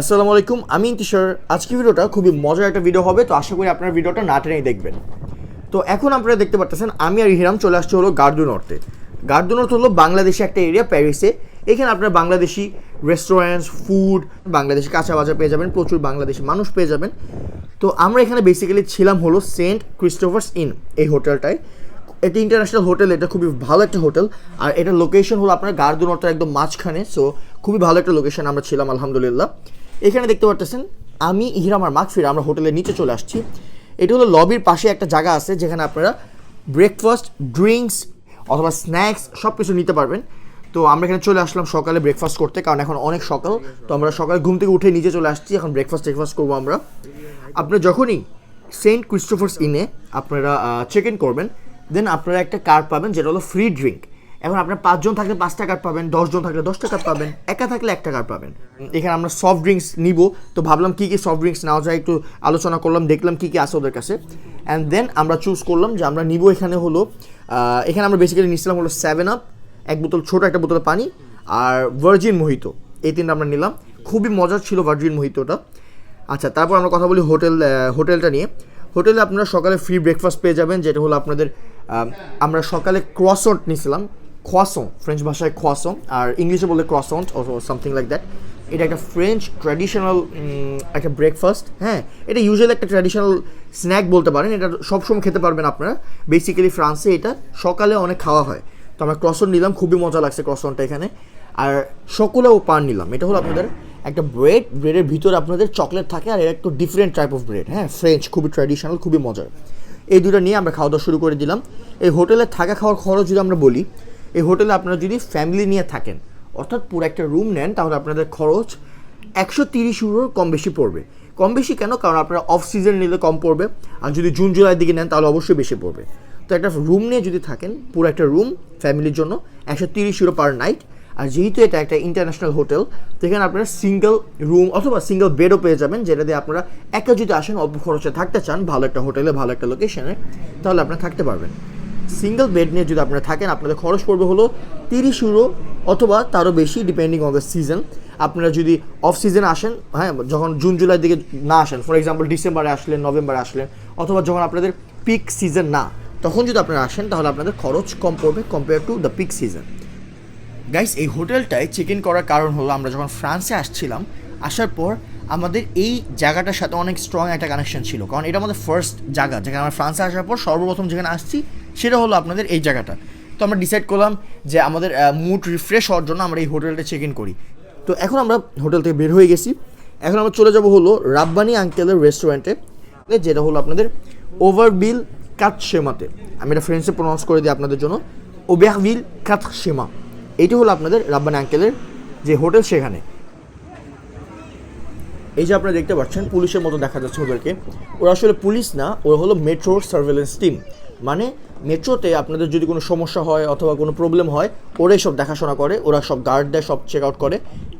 আসসালামু আলাইকুম, আমি ইন্তিশার আজকে ভিডিওটা খুবই মজার একটা ভিডিও হবে, তো আশা করি আপনার ভিডিওটা না টেনেই দেখবেন। তো এখন আপনারা দেখতে পাচ্ছেন আমি আর হিরাম চলে আসছে হলো গার্ডু নর্থে। গার্ডু নর্থ হলো বাংলাদেশে একটা এরিয়া প্যারিসে। এখানে আপনারা বাংলাদেশি রেস্টুরেন্টস ফুড বাংলাদেশি কাঁচা পেয়ে যাবেন, প্রচুর বাংলাদেশি মানুষ পেয়ে যাবেন। তো আমরা এখানে বেসিক্যালি ছিলাম হলো সেন্ট ক্রিস্টোফার্স ইন, এই হোটেলটায় এটি ইন্টারন্যাশনাল হোটেল এটা খুবই ভালো একটা হোটেল আর এটা লোকেশন হলো আপনার গার্দু নর্থের একদম মাঝখানে সো খুবই ভালো একটা লোকেশন আমরা ছিলাম, আলহামদুলিল্লাহ। এখানে দেখতে পাচ্ছেন আমি, ইহরাম আর মাকফির আমরা হোটেলের নিচে চলে আসছি। এটা হলো লবির পাশে একটা জায়গা আছে, যেখানে আপনারা ব্রেকফাস্ট ড্রিঙ্কস অথবা স্ন্যাক্স সব কিছু নিতে পারবেন। তো আমরা এখানে চলে আসলাম সকালে ব্রেকফাস্ট করতে, কারণ এখন অনেক সকাল। তো আমরা সকালে ঘুম থেকে উঠে নিচে চলে আসছি, এখন ব্রেকফাস্ট ব্রেকফাস্ট করব আমরা। আপনারা যখনই সেন্ট ক্রিস্টোফার্স ইনে আপনারা চেক ইন করবেন দেন আপনারা একটা কার্ড পাবেন, যেটা হলো ফ্রি ড্রিঙ্ক এখন আপনার পাঁচজন থাকলে পাঁচটা কার্ড পাবেন, দশজন থাকলে দশটা কার্ড পাবেন, একা থাকলে একটা কার্ড পাবেন। এখানে আমরা সফট ড্রিঙ্কস নিব। তো ভাবলাম কী কী সফট ড্রিঙ্কস নেওয়া যায়, একটু আলোচনা করলাম, দেখলাম কী কী আছে ওদের কাছে। অ্যান্ড দেন আমরা চুজ করলাম যে আমরা নিব এখানে হলো এখানে আমরা বেসিক্যালি নিচ্ছিলাম হলো সেভেন আপ এক বোতল ছোট, একটা বোতল পানি, আর ভার্জিন মোহিত এই তিনটা আমরা নিলাম। খুবই মজার ছিল ভার্জিন মোহিতটা আচ্ছা তারপর আমরা কথা বলি হোটেল হোটেলটা নিয়ে। হোটেলে আপনারা সকালে ফ্রি ব্রেকফাস্ট পেয়ে যাবেন, যেটা হলো আপনাদের আমরা সকালে ক্রসন্ট নিয়েছিলাম খোয়াসং ফ্রেঞ্চ ভাষায় খোয়াসং আর ইংলিশে বলে ক্রসন্ট ও সামথিং লাইক দ্যাট এটা একটা ফ্রেঞ্চ ট্র্যাডিশনাল একটা ব্রেকফাস্ট হ্যাঁ? এটা ইউজুয়ালি একটা ট্র্যাডিশনাল স্ন্যাক বলতে পারেন। এটা সবসময় খেতে পারবেন আপনারা। বেসিক্যালি ফ্রান্সে এটা সকালে অনেক খাওয়া হয়। তো আমরা ক্রসন নিলাম, খুবই মজা লাগছে ক্রসনটা এখানে। আর সকলেও পান নিলাম। এটা হলো আপনাদের একটা ব্রেড ব্রেডের ভিতরে আপনাদের চকলেট থাকে, আর এটা একটু ডিফারেন্ট টাইপ অফ ব্রেড হ্যাঁ? ফ্রেঞ্চ খুবই ট্র্যাডিশনাল খুবই মজার। এই দুটো নিয়ে আমরা খাওয়া দাওয়া শুরু করে দিলাম। এই হোটেলে থাকা খাওয়ার খরচ যদি আমরা বলি, এই হোটেলে আপনারা যদি ফ্যামিলি নিয়ে থাকেন, অর্থাৎ পুরো একটা রুম নেন, তাহলে আপনাদের খরচ একশো তিরিশ ইউরোর কম বেশি পড়বে। কম বেশি কেন? কারণ আপনারা অফ সিজন নিলে কম পড়বে, আর যদি জুন, জুলাইয়ের দিকে নেন, তাহলে অবশ্যই বেশি পড়বে। তো একটা রুম নিয়ে যদি থাকেন, পুরো একটা রুম ফ্যামিলির জন্য একশো তিরিশ ইউরো পার নাইট আর যেহেতু এটা একটা ইন্টারন্যাশনাল হোটেল তো এখানে আপনারা সিঙ্গেল রুম অথবা সিঙ্গেল বেডও পেয়ে যাবেন, যেটা দিয়ে আপনারা একা যদি আসেন, অল্প খরচে থাকতে চান, ভালো একটা হোটেলে ভালো একটা লোকেশনে তাহলে আপনারা থাকতে পারবেন। সিঙ্গেল বেড নিয়ে যদি আপনারা থাকেন, আপনাদের খরচ পড়বে হলো তিরিশ ইউরো অথবা তারও বেশি ডিপেন্ডিং অন দ্য সিজন আপনারা যদি অফ সিজন আসেন হ্যাঁ যখন জুন জুলাই দিকে না আসেন ফর এক্সাম্পল ডিসেম্বরে আসলেন নভেম্বরে আসলেন, অথবা যখন আপনাদের পিক সিজন না, তখন যদি আপনারা আসেন, তাহলে আপনাদের খরচ কম পড়বে compare to the peak season guys এই হোটেলটায় চেক ইন করার কারণ হলো আমরা যখন ফ্রান্সে আসছিলাম, আসার পর আমাদের এই জায়গাটার সাথে অনেক স্ট্রং একটা কানেকশন ছিল। কারণ এটা আমাদের ফার্স্ট জায়গা। যেখানে আমরা ফ্রান্সে আসার পর সর্বপ্রথম যেখানে আসছি, সেটা হলো আপনাদের এই জায়গাটা। তো আমরা ডিসাইড করলাম যে আমাদের মুড রিফ্রেশ হওয়ার জন্য আমরা এই হোটেলটা চেক ইন করি। তো এখন আমরা হোটেল থেকে বের হয়ে গেছি। এখন আমরা চলে যাব হলো রাব্বানি আঙ্কেলের রেস্টুরেন্টে যেটা হলো আপনাদের ওভারবিল কাত শেমাতে আমি এটা ফ্রেন্ডসে প্রনাউন্স করে দিই আপনাদের জন্য। ওবেহবিল কাত শেমা এইটি হলো আপনাদের রাব্বানি আঙ্কেলের যে হোটেল সেখানে। এই যে আপনারা দেখতে পাচ্ছেন, পুলিশের মতো দেখা যাচ্ছে ওদেরকে। ওরা আসলে পুলিশ না ওরা হলো মেট্রো সার্ভেলেন্স টিম মানে মেট্রোতে আপনাদের যদি কোনো সমস্যা হয় অথবা কোনো প্রবলেম হয়, ওরাই সব দেখাশোনা করে, ওরা সব গার্ড দেয়, সব চেক আউট করে।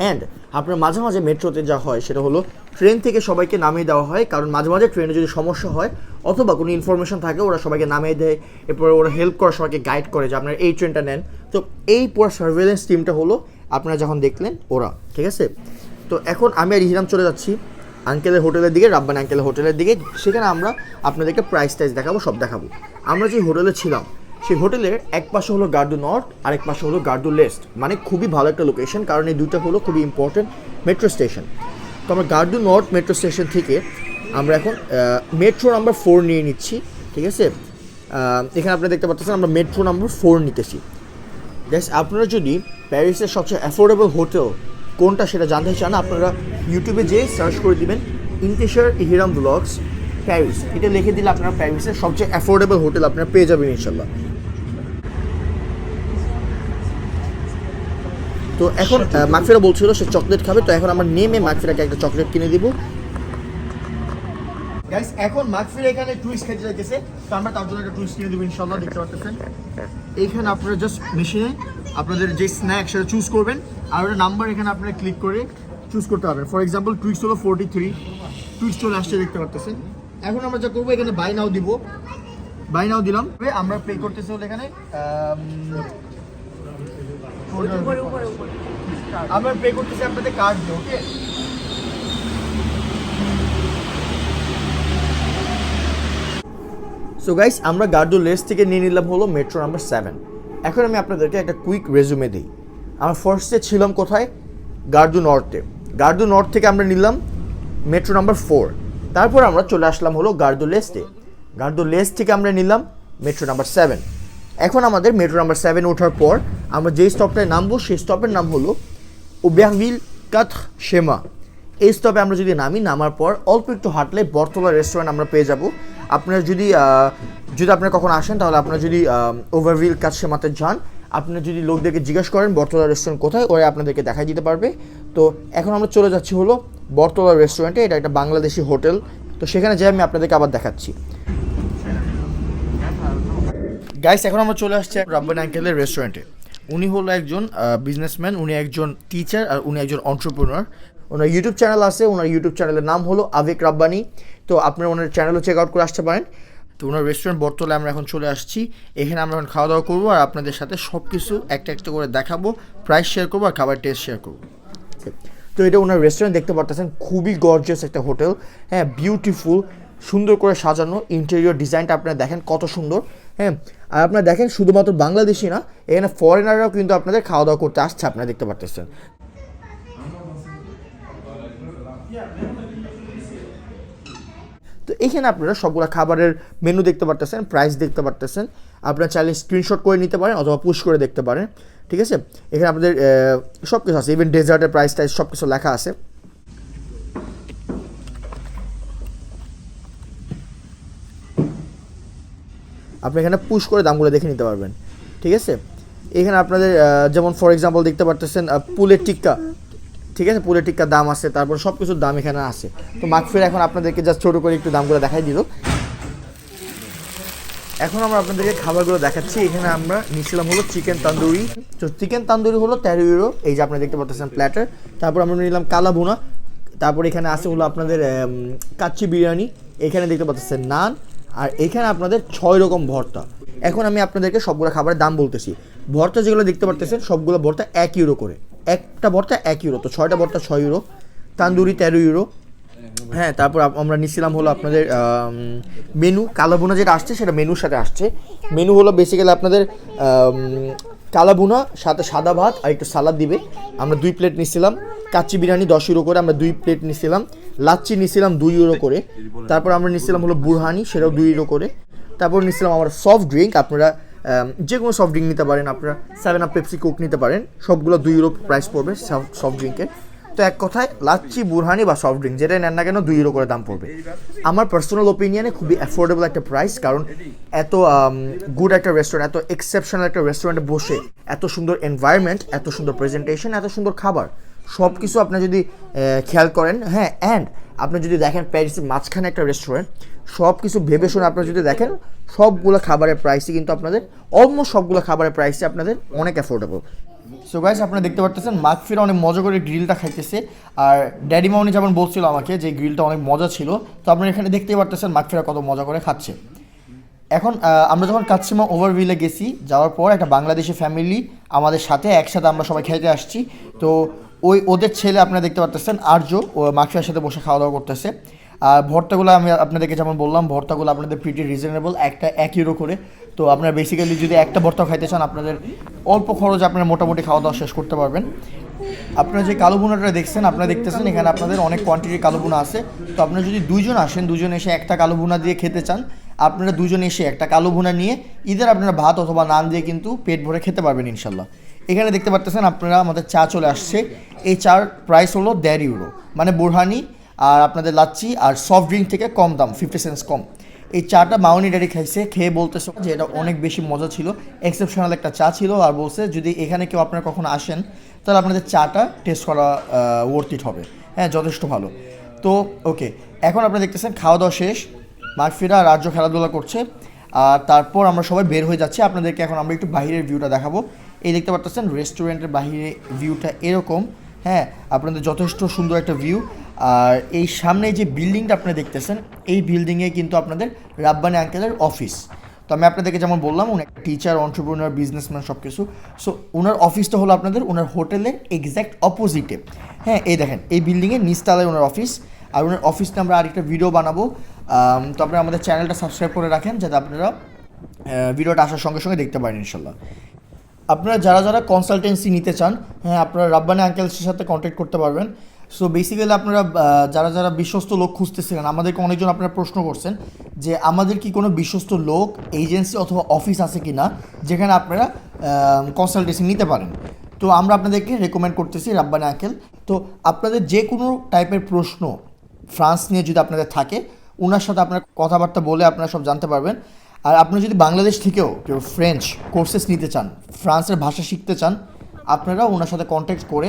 অ্যান্ড আপনার মাঝে মাঝে মেট্রোতে যা হয়, সেটা হলো ট্রেন থেকে সবাইকে নামিয়ে দেওয়া হয়। কারণ মাঝে মাঝে ট্রেনে যদি সমস্যা হয়, অথবা কোনো ইনফরমেশন থাকে, ওরা সবাইকে নামিয়ে দেয়। এরপরে ওরা হেল্প করে, সবাইকে গাইড করে যে আপনার এই ট্রেনটা নেন। তো এই পুরো সার্ভেলেন্স টিমটা হলো আপনারা যখন দেখলেন ওরা, ঠিক আছে? তো এখন আমি আর ইহরাম চলে যাচ্ছি আঙ্কেলের হোটেলের দিকে, রাব্বান আঙ্কেলের হোটেলের দিকে। সেখানে আমরা আপনাদেরকে প্রাইস টাইস দেখাবো, সব দেখাবো। আমরা যে হোটেলে ছিলাম, সেই হোটেলের এক পাশে হলো গার্ডু নর্থ আর এক পাশে হলো গার্ডু লেস্ট মানে খুবই ভালো একটা লোকেশন কারণ এই দুটো হলো খুবই ইম্পর্টেন্ট মেট্রো স্টেশন তো আমরা গার্ডু নর্থ মেট্রো স্টেশন থেকে আমরা এখন মেট্রো নাম্বার ফোর নিয়ে নিচ্ছি, ঠিক আছে? এখানে আপনারা দেখতে পাচ্ছেন, আমরা মেট্রো নাম্বার ফোর নিতেছি। গ্যাস আপনারা যদি প্যারিসের সবচেয়ে অ্যাফোর্ডেবল হোটেল কোনটা সেটা জানতে চান, আপনারা ইউটিউবে যেয়ে সার্চ করে দিবেন ইন্টেশার ইহিরাম ব্লগস প্যারিস এটা লিখে দিলে আপনারা প্যারিসের সবচেয়ে অ্যাফোর্ডেবল হোটেল আপনারা পেয়ে যাবেন ইনশাল্লাহ তো এখন মাকফিরা বলছিল সে চকলেট খাবে, তো এখন আমার নেমে মাকফিরাকে একটা চকলেট কিনে দিব। গাইস এখন মাকফির এখানে টুইস্ট খেতে যাইতেছে তো আমরা তার জন্য একটা টুইস্ট কিনে দেবো ইনশাল্লাহ দেখতে পাচ্ছেন এইখানে আপনারা জাস্ট মেশিনে আপনাদের যে স্ন্যাক সেটা চুজ করবেন আর ওটা নাম্বার এখানে আপনারা ক্লিক করে চুজ করতে পারবেন। ফর এক্সাম্পল টুইস্ট হলো ফোরটি থ্রি টুইস্ট চলে আসছে দেখতে পাচ্ছেন এখন আমরা যা করব এখানে বাই নাও দিব। বাই নাও দিলাম। আমরা পে করতেছি হলো এখানে আমরা পে করতেছি আপনাদের কার্ড দিয়ে ওকে সো গাইস আমরা গার্ডো লেস থেকে নিয়ে নিলাম হলো মেট্রো নাম্বার সেভেন। এখন আমি আপনাদেরকে একটা কুইক রেজুমে দিই। আমরা ফার্স্টে ছিলাম কোথায়? গার্ডু নর্থে। গার্ডু নর্থ থেকে আমরা নিলাম মেট্রো নাম্বার ফোর। তারপর আমরা চলে আসলাম হলো গার্ডো লেস্টে গার্ডো লেস্ট থেকে আমরা নিলাম মেট্রো নাম্বার সেভেন। এখন আমাদের মেট্রো নাম্বার সেভেন ওঠার পর আমরা যেই স্টপটায় নামবো, সেই স্টপের নাম হলো ওবেয়ারভিল কাথ শেমা এই স্টপে আমরা যদি নামি, নামার পর অল্প একটু হাঁটলে বটতলা রেস্টুরেন্ট আমরা পেয়ে যাব। আপনারা যদি যদি আপনারা কখন আসেন, তাহলে আপনারা যদি ওভারভিল কাজ সেমাতে যান। আপনারা যদি লোকদেরকে জিজ্ঞেস করেন বটতলা রেস্টুরেন্ট কোথায়, ওরা আপনাদেরকে দেখাই দিতে পারবে। তো এখন আমরা চলে যাচ্ছি হলো বটতলা রেস্টুরেন্টে এটা একটা বাংলাদেশি হোটেল। তো সেখানে যাই আমি আপনাদেরকে আবার দেখাচ্ছি। গাইস এখন আমরা চলে আসছি রাব্বান আঙ্কেলের রেস্টুরেন্টে উনি হলো একজন বিজনেসম্যান উনি একজন টিচার আর উনি একজন অন্টারপ্রেনার ওনার ইউটিউব চ্যানেল আছে, ওনার ইউটিউব চ্যানেলের নাম হলো আবেক রাব্বানি। তো আপনারা ওনার চ্যানেলও চেক আউট করে আসতে পারেন। তো ওনার রেস্টুরেন্ট বর্তলে আমরা এখন চলে আসছি। এখানে আমরা এখন খাওয়া দাওয়া করব আর আপনাদের সাথে সব কিছু একটা একটা করে দেখাবো প্রাইস শেয়ার করব আর খাবার টেস্ট শেয়ার করব। তো এটা ওনার রেস্টুরেন্ট দেখতে পারতেছেন, খুবই গর্জিয়াস একটা হোটেল। হ্যাঁ বিউটিফুল সুন্দর করে সাজানো ইন্টেরিয়র ডিজাইনটা আপনারা দেখেন কত সুন্দর। হ্যাঁ আর আপনারা দেখেন শুধুমাত্র বাংলাদেশি না, এখানে ফরেনাররাও কিন্তু আপনাদের খাওয়া দাওয়া করতে আসছে, আপনারা দেখতে পারতেছেন। তো এইখানে আপনারা সবগুলো খাবারের মেনু দেখতে পারতেছেন প্রাইস দেখতে পারতেছেন। আপনারা চাইলে স্ক্রিনশট করে নিতে পারেন অথবা পুশ করে দেখতে পারেন, ঠিক আছে? এখানে আপনাদের সব কিছু আছে ইভেন ডেজার্টের প্রাইস টাইস সব কিছু লেখা আছে। আপনি এখানে পুশ করে দামগুলো দেখে নিতে পারবেন, ঠিক আছে? এখানে আপনাদের যেমন ফর এক্সাম্পল দেখতে পারতেছেন পুলের টিক্কা। ঠিক আছে? পুলের টিক্কার দাম আছে, তারপর সব কিছুর দাম এখানে আছে। তো মাকফির এখন আপনাদেরকে জাস্ট ছোটো করে একটু দামগুলো দেখাই দিল। এখন আমরা আপনাদেরকে খাবারগুলো দেখাচ্ছি। এখানে আমরা নিয়েছিলাম হলো চিকেন তান্দুরি। তো চিকেন তান্দুরি হলো তেরো ইউরো এই যে আপনারা দেখতে পাচ্ছেন প্ল্যাটার তারপর আমরা নিলাম কালা ভুনা। তারপর এখানে আছে হলো আপনাদের কাচ্চি বিরিয়ানি। এখানে দেখতে পাচ্ছেন নান। আর এখানে আপনাদের ছয় রকম ভর্তা। এখন আমি আপনাদেরকে সবগুলো খাবারের দাম বলতেছি। ভর্তা যেগুলো দেখতে পারতেছেন, সবগুলো ভর্তা এক ইউরো করে। একটা ভর্তা এক ইউরো, তো ছয়টা ভর্তা ছয় ইউরো, তান্দুরি তেরো ইউরো। হ্যাঁ তারপর আমরা নিচ্ছিলাম হলো আপনাদের মেনু কালাবুনা যেটা আসছে সেটা মেনুর সাথে আসছে। মেনু হলো বেসিক্যালি আপনাদের কালাবুনা সাথে সাদা ভাত আর একটু সালাদ দিবে। আমরা দুই প্লেট নিচ্ছিলাম কাচ্চি বিরিয়ানি দশ ইউরো করে আমরা দুই প্লেট নিচ্ছিলাম লাচ্চি নিচ্ছিলাম দুই ইউরো করে। তারপর আমরা নিচ্ছিলাম হলো বুরহানি, সেটাও দুই ইউরো করে। তারপর নিচ্ছিলাম আমরা সফট ড্রিঙ্ক আপনারা যে কোনো সফট ড্রিঙ্ক নিতে পারেন, আপনারা সেভেন আপ পেপসি কোক নিতে পারেন। সবগুলো দুই ইউরো প্রাইস পড়বে সফট ড্রিঙ্কের তো এক কথায়, লাচ্ছি, বুরহানি বা সফট ড্রিঙ্ক যেটাই নেন না কেন দুই ইউরো করে দাম পড়বে। আমার পার্সোনাল ওপিনিয়নে খুবই অ্যাফোর্ডেবল একটা প্রাইস কারণ এত গুড একটা রেস্টুরেন্ট এত এক্সেপশনাল একটা রেস্টুরেন্টে বসে এত সুন্দর এনভায়রনমেন্ট এত সুন্দর প্রেজেন্টেশন এত সুন্দর খাবার সব কিছু আপনি যদি খেয়াল করেন হ্যাঁ অ্যান্ড আপনি যদি দেখেন প্যারিসের মাঝখানে একটা রেস্টুরেন্ট সব কিছু ভেবে শুনে আপনারা যদি দেখেন, সবগুলো খাবারের প্রাইসই কিন্তু আপনাদের অলমোস্ট সবগুলো খাবারের প্রাইসই আপনাদের অনেক অ্যাফোর্ডেবল সো গাইস আপনারা দেখতে পারতেছেন মাকফিরা অনেক মজা করে গ্রিলটা খাইতেছে, আর ড্যাডি মাউনি যেমন বলছিল আমাকে যে গ্রিলটা অনেক মজা ছিল, তো আপনারা এখানে দেখতেই পারতেছেন মাকফিরা কত মজা করে খাচ্ছে। এখন আমরা যখন কাচ্চিমা ওভারভিলে গেছি, যাওয়ার পর একটা বাংলাদেশি ফ্যামিলি আমাদের সাথে, একসাথে আমরা সবাই খেতে আসছি, তো ওই ওদের ছেলে আপনারা দেখতে পারতেছেন আর্য ও মাকফিয়ার সাথে বসে খাওয়া দাওয়া করতেছে। আর ভর্তাগুলো আমি আপনাদেরকে যেমন বললাম, ভর্তাগুলো আপনাদের প্রিটি রিজনেবল একটা এক ইউরো করে। তো আপনারা বেসিক্যালি যদি একটা ভর্তা খাইতে চান, আপনাদের অল্প খরচ আপনারা মোটামুটি খাওয়া দাওয়া শেষ করতে পারবেন। আপনারা যে কালো ভুনাটা দেখছেন, আপনারা দেখতেছেন এখানে আপনাদের অনেক কোয়ান্টিটির কালো ভুনা আছে। তো আপনারা যদি দুইজন আসেন দুজন এসে একটা কালো ভুনা দিয়ে খেতে চান, আপনারা দুজন এসে একটা কালো ভুনা নিয়ে ইদের আপনারা ভাত অথবা নান দিয়ে কিন্তু পেট ভরে খেতে পারবেন ইনশাল্লাহ। এখানে দেখতে পারতেছেন আপনারা আমাদের চা চলে আসছে। এই চার প্রাইস হলো দেড় ইউরো মানে বোরহানি আর আপনাদের লাচ্ছি আর সফট ড্রিঙ্ক থেকে কম দাম ফিফটি সেন্টস কম। এই চাটা মাউনি ড্যাডি খাইছে, খেয়ে বলতেছে যে এটা অনেক বেশি মজা ছিল। এক্সেপশনাল একটা চা ছিল আর বলছে যদি এখানে কেউ আপনারা কখনো আসেন, তাহলে আপনাদের চাটা টেস্ট করা ওর্থ ইট হবে। হ্যাঁ যথেষ্ট ভালো। তো ওকে এখন আপনারা দেখতেছেন খাওয়া দাওয়া শেষ, মাগফিরা আর রাজ্য খেলাধুলা করছে। আর তারপর আমরা সবাই বের হয়ে যাচ্ছি। আপনাদেরকে এখন আমরা একটু বাইরের ভিউটা দেখাবো। এই দেখতে পাচ্ছেন রেস্টুরেন্টের বাইরে ভিউটা এরকম। হ্যাঁ আপনাদের যথেষ্ট সুন্দর একটা ভিউ আর এই সামনে যে বিল্ডিংটা আপনারা দেখতেছেন, এই বিল্ডিংয়ে কিন্তু আপনাদের রাব্বানি আঙ্কেলের অফিস তো আমি আপনাদেরকে যেমন বললাম, উনি একটা টিচার অন্টারপ্রিনার বিজনেসম্যান সব কিছু সো ওনার অফিসটা হলো আপনাদের ওনার হোটেলের এক্স্যাক্ট অপোজিটে হ্যাঁ এই দেখেন, এই বিল্ডিংয়ের নিচতলায় ওনার অফিস আর ওনার অফিসটা আমরা আরেকটা ভিডিও বানাবো। তো আপনারা আমাদের চ্যানেলটা সাবস্ক্রাইব করে রাখেন, যাতে আপনারা ভিডিওটা আসার সঙ্গে সঙ্গে দেখতে পারেন ইনশাল্লাহ আপনারা যারা যারা কনসালটেন্সি নিতে চান হ্যাঁ আপনারা রাব্বানি আঙ্কেলসের সাথে কন্ট্যাক্ট করতে পারবেন। সো বেসিক্যালি আপনারা যারা যারা বিশ্বস্ত লোক খুঁজতেছিলেন, আমাদেরকে অনেকজন আপনারা প্রশ্ন করছেন যে, আমাদের কি কোনো বিশ্বস্ত লোক এজেন্সি অথবা অফিস আছে কি না যেখানে আপনারা কনসালটেন্সি নিতে পারেন। তো আমরা আপনাদেরকে রেকমেন্ড করতেছি রাব্বানি আঙ্কেল তো আপনাদের যে কোনো টাইপের প্রশ্ন ফ্রান্স নিয়ে যদি আপনাদের থাকে ওনার সাথে আপনার কথাবার্তা বলে আপনারা সব জানতে পারবেন। আর আপনি যদি বাংলাদেশ থেকেও কেউ ফ্রেঞ্চ কোর্সেস নিতে চান, ফ্রান্সের ভাষা শিখতে চান আপনারা ওনার সাথে কন্ট্যাক্ট করে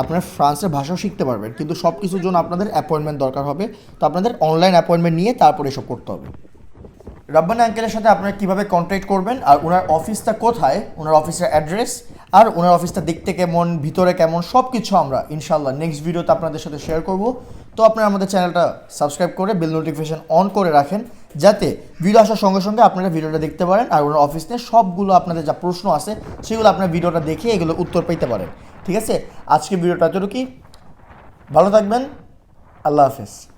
আপনারা ফ্রান্সের ভাষাও শিখতে পারবেন। কিন্তু সব কিছুর জন্য আপনাদের অ্যাপয়েন্টমেন্ট দরকার হবে। তো আপনাদের অনলাইন অ্যাপয়েন্টমেন্ট নিয়ে তারপরে এসব করতে হবে। রাব্বানি আঙ্কেলের সাথে আপনারা কীভাবে কন্ট্যাক্ট করবেন আর ওনার অফিসটা কোথায়, ওনার অফিসের অ্যাড্রেস আর ওনার অফিসটা দেখতে কেমন, ভিতরে কেমন সব কিছু আমরা ইনশাল্লাহ নেক্সট ভিডিওতে আপনাদের সাথে শেয়ার করব। তো আপনারা আমাদের চ্যানেলটা সাবস্ক্রাইব করে বেল নোটিফিকেশন অন করে রাখেন। যাতে ভিডিও আসার সঙ্গে সঙ্গে আপনারা ভিডিওটা দেখতে পারেন আর ওনার অফিস নিয়ে সবগুলো আপনাদের যা প্রশ্ন আছে, সেগুলো আপনার ভিডিওটা দেখে এগুলো উত্তর পেতে পারেন। ঠিক আছে? আজকে ভিডিওটা এতটুকুই। ভালো থাকবেন। আল্লাহ হাফেজ।